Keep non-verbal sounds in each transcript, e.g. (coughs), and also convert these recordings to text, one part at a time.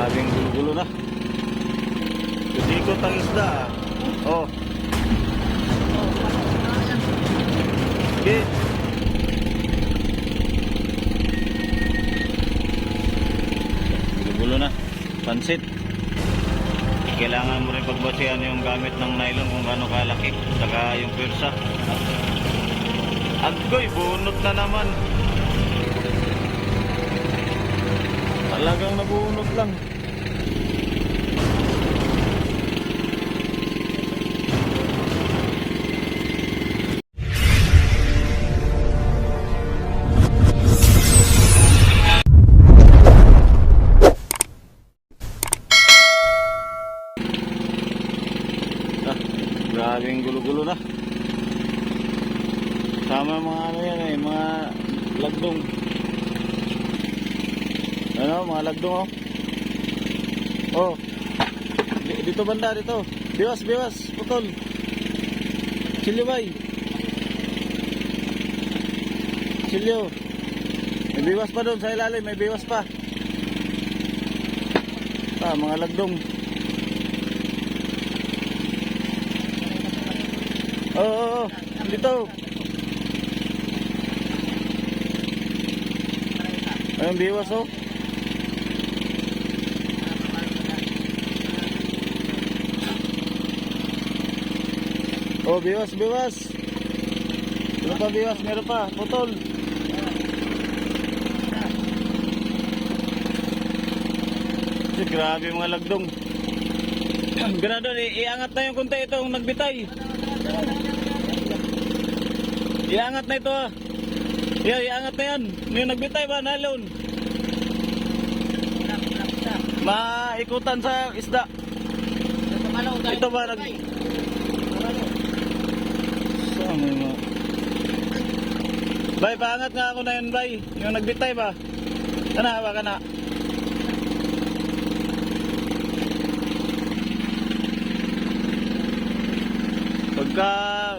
Grabing gulo-gulo na. Kusikot ang isda. ah. Oh. Okay. Gulo-gulo na. Pansit. Kailangan mo rin pagbasihan yung gamit ng nylon kung gaano kalaki. Saka yung pwersa. Agoy, bunot na naman. Talagang nabunot lang. Ano, mga lagdong oh. Oh. Di- Dito banda, dito. Biwas, biwas, putol. Silyo bay. Silyo. May biwas pa doon sa ilalim, may biwas pa. Ah, mga lagdong. Oo, oo, oo. Dito. Ayun, biwas oh. Oh, biwas, biwas. Meron pa biwas, meron pa. Putol. Kasi grabe mga lagdong. (clears throat) Ganado, i- iangat na yung kunti itong nagbitay. Iangat na ito ah. Yeah, iangat na yan. Yung nagbitay ba, nalon? Maikutan sa isda. Ito ba nag... May mga... Bay, paangat nga ako na yun, bay. Yung nagbitay ba? Kana, hawa ka na. Pagka,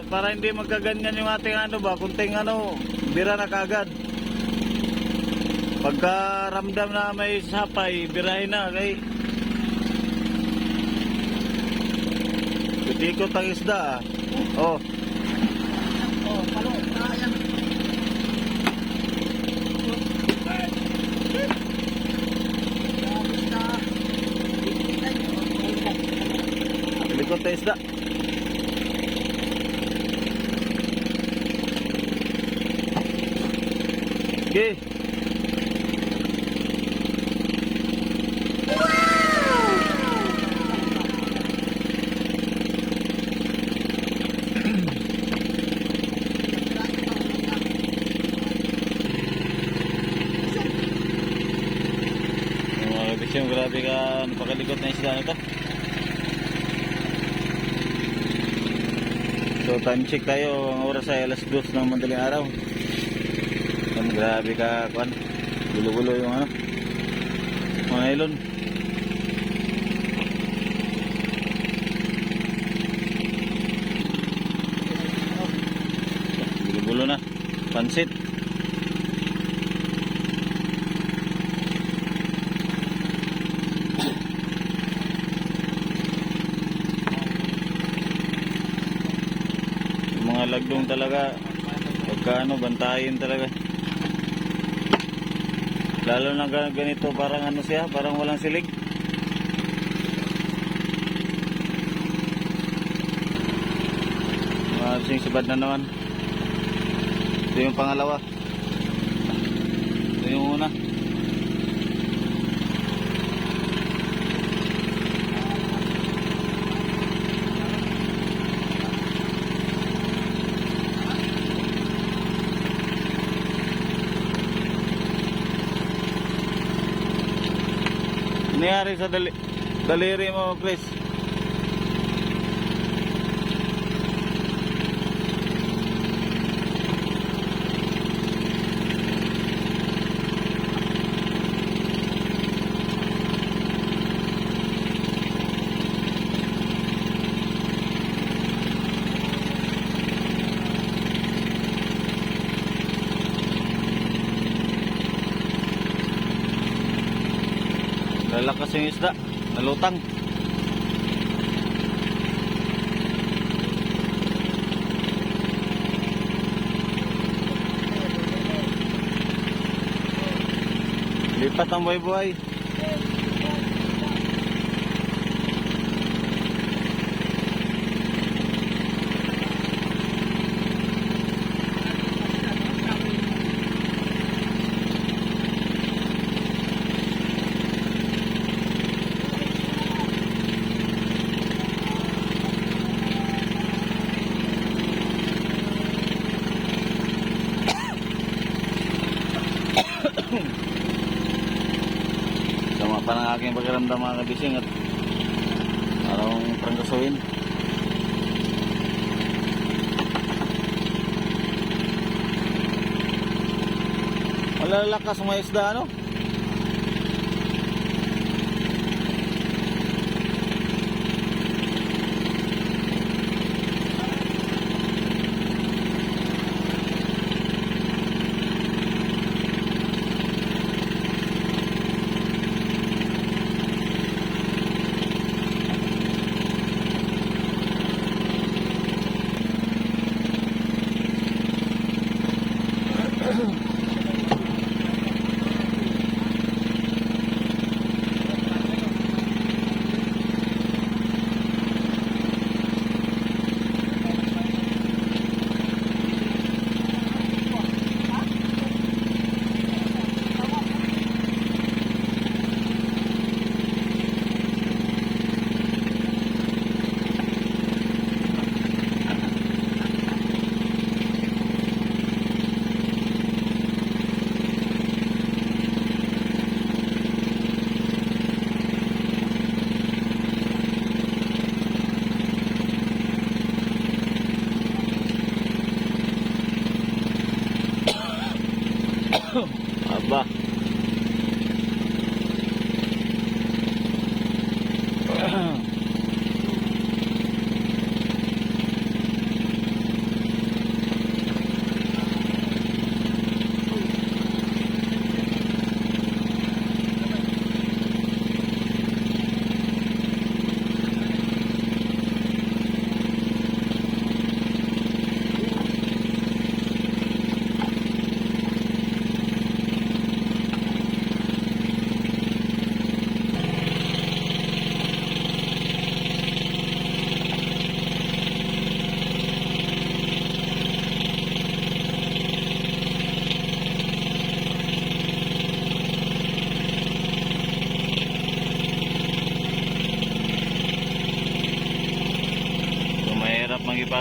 para hindi magkaganyan yung ating ano ba, kunting ano, bira na kagad. Pagka ramdam na may sapay, birahin na, kay... Kutikot ang isda ah. Oh. Likod na isda. Okay. Yung mga kabisyon, grabe ka napakalikot na isda na to. So time check tayo, ang oras ay alas 2 ng madaling araw. Yan, grabe ka, kwan. Gulo-gulo yung ano. Mga ilon. Gulo-gulo na. Pansit. Lagdong talaga. Pagka ano bantayin talaga. Lalo na gan- ganito parang ano siya parang walang silig. Masing sibad na naman. Ito yung pangalawa. Ito yung una nangyari sa dali daliri mo Chris Lalakas yung isda. Nalutang. Lipat ang buhay-buhay. Sama pa pakiramdam mga kabising at parang prangkasuhin. Malalakas mga isda ano?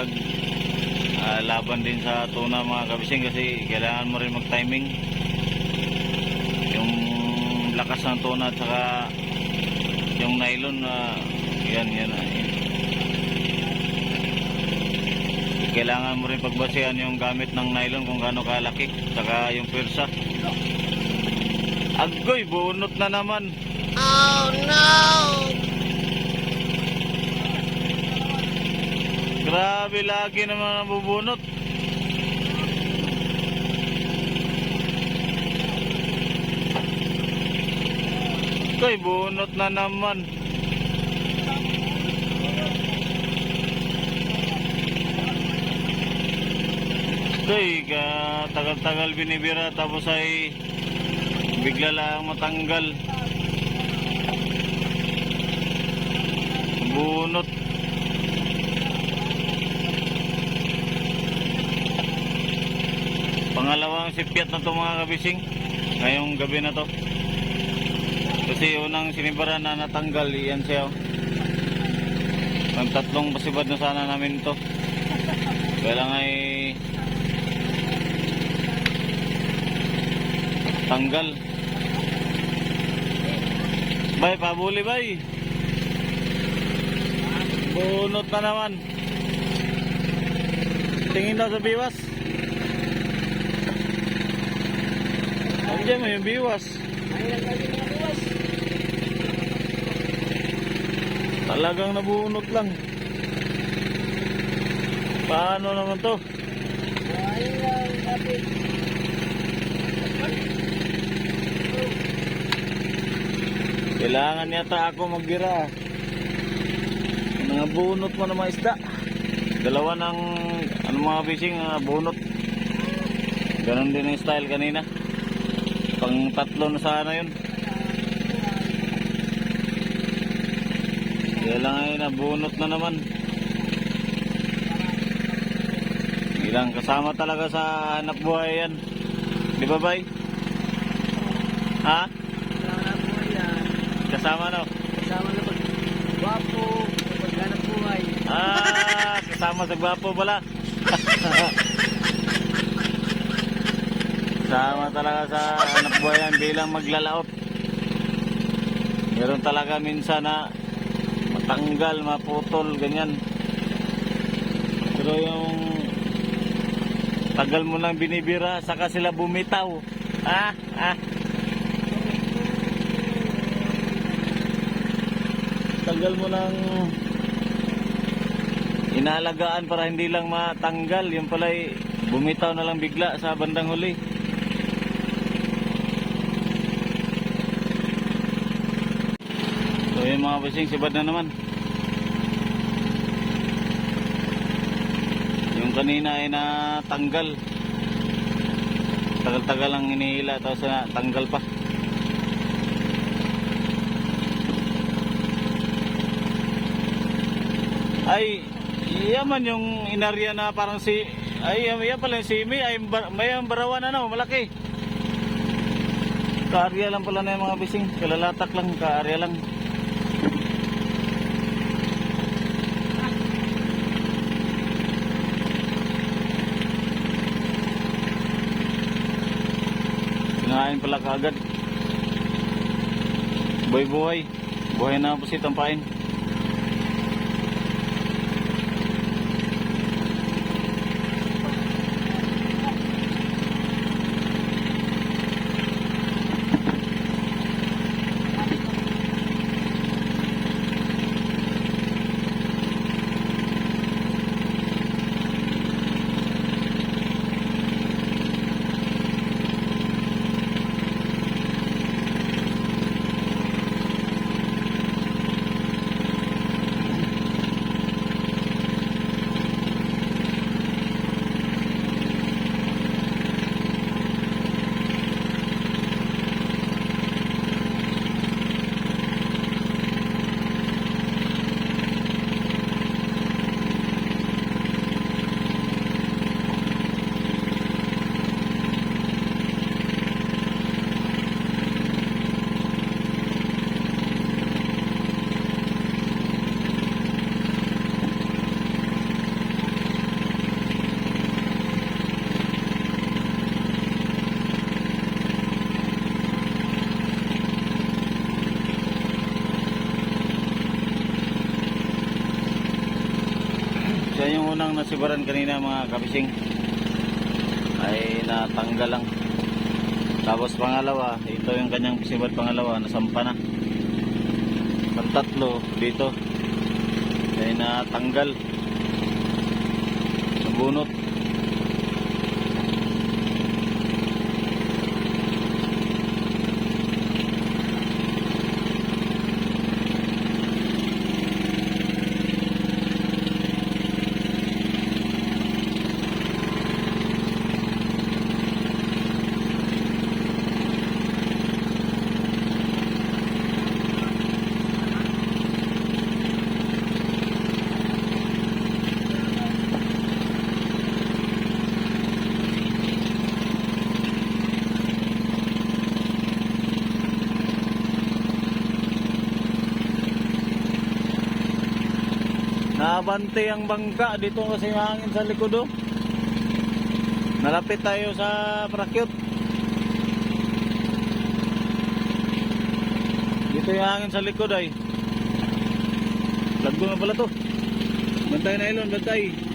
Mahirap magipag ah, laban din sa tuna mga kabising kasi kailangan mo rin mag-timing. Yung lakas ng tuna at saka yung nylon na yan yan yan. Kailangan mo rin pagbasihan yung gamit ng nylon kung gaano kalaki saka yung pwersa. Agoy, bunot na naman. Grabe, lagi naman ang bubunot. Kay bunot na naman. Kay ka tagal-tagal binibira tapos ay bigla lang matanggal. Bunot. Pangalawang sipyat na to mga kabising ngayong gabi na to. Kasi unang sinibara na natanggal, yan siya. oh. Ang tatlong pasibad na sana namin to. Kaya ay tanggal. Bay, pabuli bay. Bunot na naman. Tingin daw sa biwas. Andiyan mo yung biwas. Talagang nabunot lang. Paano naman to? Kailangan yata ako magbira. Mga bunot mo ng mga isda. Dalawa ng ano mga fishing, ah, bunot. Ganon din yung style kanina. Pang tatlo na sana yun. Kaya lang ay nabunot na naman. Ilang kasama talaga sa hanap buhay yan. Di ba bay? Ha? Kasama no? Kasama na pag gwapo, paghanap buhay. Ah, kasama sa gwapo pala. (laughs) Kasama talaga sa hanap buhay yan bilang maglalaot. Meron talaga minsan na matanggal, maputol, ganyan. Pero yung tagal mo lang binibira, saka sila bumitaw. Ah, ah. Tagal mo lang inaalagaan para hindi lang matanggal. Yung pala'y bumitaw na lang bigla sa bandang huli. So yung mga basing sibad na naman. Yung kanina ay natanggal. Tagal-tagal lang inihila tapos na tanggal pa. Ay, yaman yung inarya na parang si ay yan pala yung simi ay may barawan ano malaki. Kaarya lang pala na yung mga bising, kalalatak lang, kaarya lang. Kinain pala kaagad. Buhay-buhay. Buhay na po si tampain. Siya yung unang nasibaran kanina mga kabising ay natanggal lang. Tapos pangalawa, ito yung kanyang sibad pangalawa, nasampa na. Pantatlo dito ay natanggal. Nabunot. Nabante ang bangka dito kasi hangin sa likod oh. Nalapit tayo sa prakyot. Dito yung hangin sa likod ay. Lagbo na pala to. Bantay na ilon, bantay.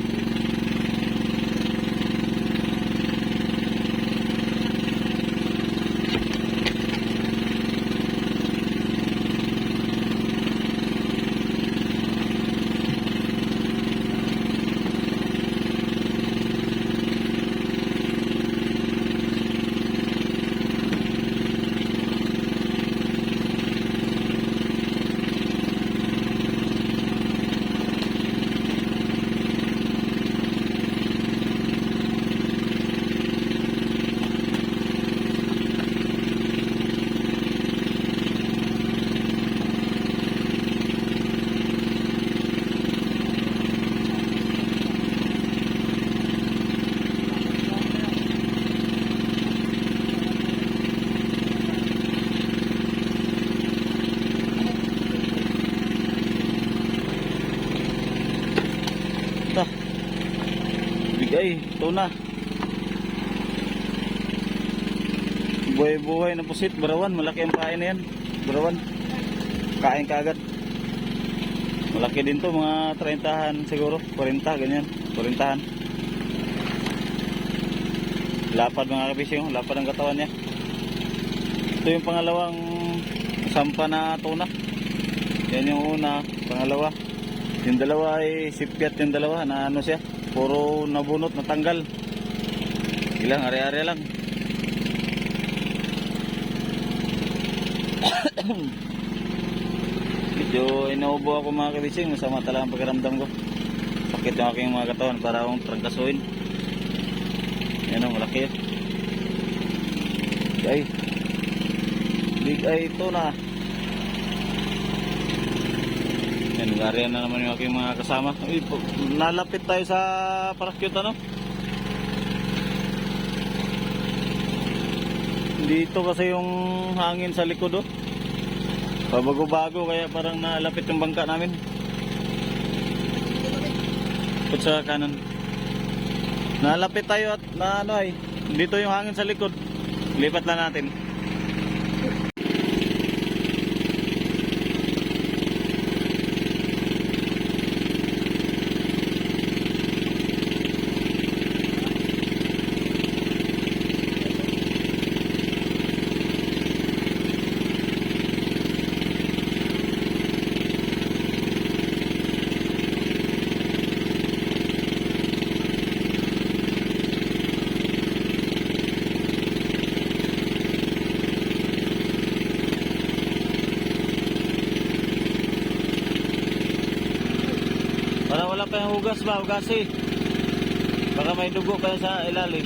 Ay, tuna. Buhay-buhay na pusit, barawan. Malaki ang kain na yan. Barawan. Kain ka. Malaki din to, mga 30han siguro. 40, ganyan. 40han. Lapad mga kabising, lapad ang katawan niya. Ito yung pangalawang sampa na tuna. Yan yung una, pangalawa. Yung dalawa ay sipyat yung dalawa na ano siya. Puro nabunot, natanggal. Ilang, ari-ari lang. (coughs) Medyo inuubo ako mga kabising. Masama talaga ang pakiramdam ko. Sakit yung aking mga katawan para akong trangkasuin. Yan ang malaki eye. Big eye ito na. Yan, gariyan na naman yung aking mga kasama. Uy, nalapit tayo sa parakyut ano? Dito kasi yung hangin sa likod oh. Pabago-bago kaya parang nalapit yung bangka namin. Put sa kanan. Nalapit tayo at na ano ay dito yung hangin sa likod. Lipat lang natin. Para wala ba, hugasi. Baka may dugo pa sa ilalim.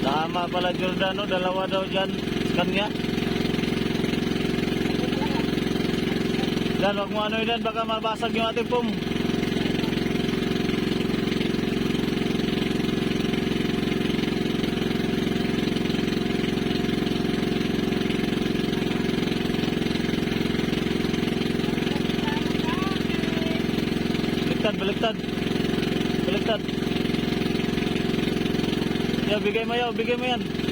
Tama pala Giordano, dalawa daw dyan kanya. Dan, wag mo ano yun, baka mabasag yung ating pum. Baliktad, baliktad. Ya, bigay mo yaw, bigay mo yan.